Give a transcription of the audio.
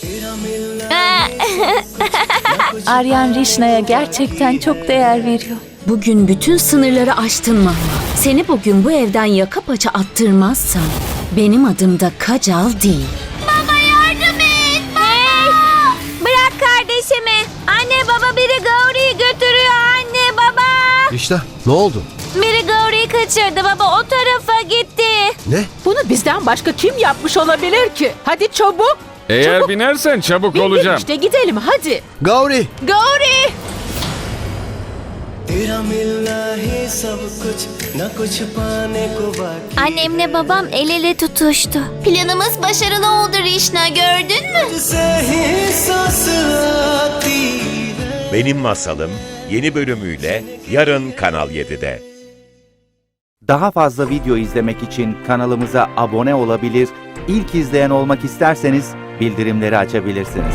Aryan Rişna'ya gerçekten çok değer veriyor. Bugün bütün sınırları aştın mı? Seni bugün bu evden yaka paça attırmazsam benim adım da Kacal değil. Baba yardım et. Baba. Bırak kardeşimi. Anne baba biri Gauri'yi götürüyor anne baba. Rişna ne oldu? Biri Gauri'yi kaçırdı baba o tarafa gitti. Ne? Bunu bizden başka kim yapmış olabilir ki? Hadi çabuk. Eğer çabuk. binersen çabuk Bindim olacağım. işte gidelim hadi. Gauri. Gauri. Annemle babam el ele tutuştu. Planımız başarılı oldu Rişna gördün mü? Benim Masalım yeni bölümüyle yarın Kanal 7'de. Daha fazla video izlemek için kanalımıza abone olabilir, ilk izleyen olmak isterseniz bildirimleri açabilirsiniz.